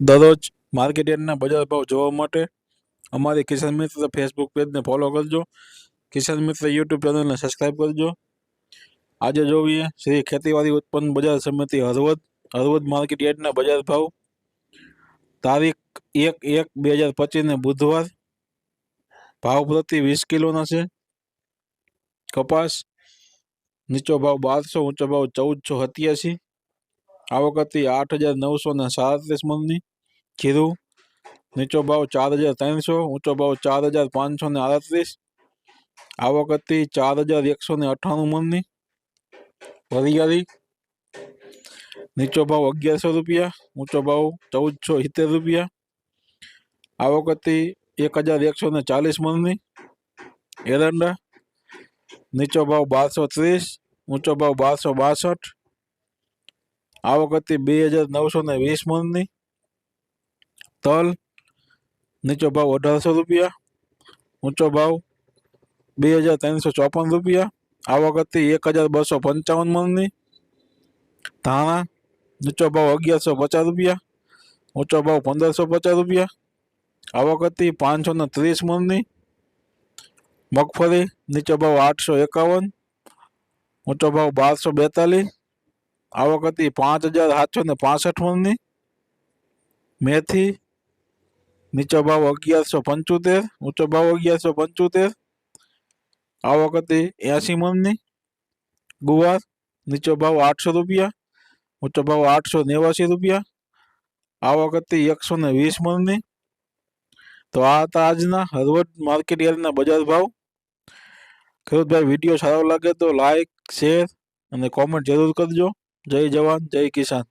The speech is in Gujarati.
દરરોજ માર્કેટ યાર્ડના બજાર ભાવ જોવા માટે અમારી કિસાન મિત્ર ફેસબુક પેજને ફોલો કરજો. કિસાન મિત્ર યુટ્યુબ ચેનલને સબસ્ક્રાઈબ કરજો. આજે જોઈએ શ્રી ખેતીવાડી ઉત્પન્ન બજાર સમિતિ હળવદ. હળવદ માર્કેટ યાર્ડના બજાર ભાવ. તારીખ એક એક બે હજાર પચીસને બુધવાર. ભાવ પ્રતિ વીસ કિલોના છે. કપાસ નીચો ભાવ બારસો, ઊંચો ભાવ ચૌદસો, સત્યાસી. આવક હતી આઠ હજાર નવસો ને સાડત્રીસ મણની જીરું નીચો ભાવ ચાર હજાર ત્રણસો, ઊંચો ભાવ ચાર હજાર પાંચસો ને આડત્રીસ. આવક હતી ચાર હજાર એકસો ને અઠ્ઠાણું મણની વરિયાળી નીચો ભાવ અગિયારસો રૂપિયા, ઊંચો ભાવ ચૌદસો સિત્તેર રૂપિયા. આવક હતી એક હજાર એકસો ને ચાલીસ મણની એરંડા. નીચો ભાવ બારસો ત્રીસ, ઊંચો ભાવ બારસો બાસઠ. આવક હતી બે હજાર નવસો ને વીસ મણની તલ, નીચો ભાવ અઢારસો રૂપિયા, ઊંચો ભાવ બે હજાર ત્રણસો ચોપન રૂપિયા. આવક હતી એક હજાર બસો પંચાવન મણની ધાણા, નીચો ભાવ અગિયારસો પચાસ રૂપિયા, ઊંચો ભાવ પંદરસો પચાસ રૂપિયા. આવક હતી પાંચસો ને ત્રીસ મણની મગફળી, નીચો ભાવ આઠસો એકાવન, ઊંચો ભાવ બારસો બેતાલીસ આવક હતી પાંચ હજાર સાતસો ને પાસઠ મણની મેથી, નીચો ભાવ અગિયારસો પંચોતેર, ઊંચો ભાવ અગિયારસો પંચોતેર. આવક હતી એંસી મણની ગુવાર, નીચો ભાવ આઠસો રૂપિયા, ઊંચો ભાવ આઠસો નેવાસી રૂપિયા. આવક હતી એકસો ને વીસ મણની. તો આ હતા આજના હળવદ માર્કેટ યાર્ડના બજાર ભાવ. ખેડૂતભાઈ, વીડિયો સારો લાગે તો લાઇક શેર અને કોમેન્ટ જરૂર કરજો. જય જવાન જય કિસાન.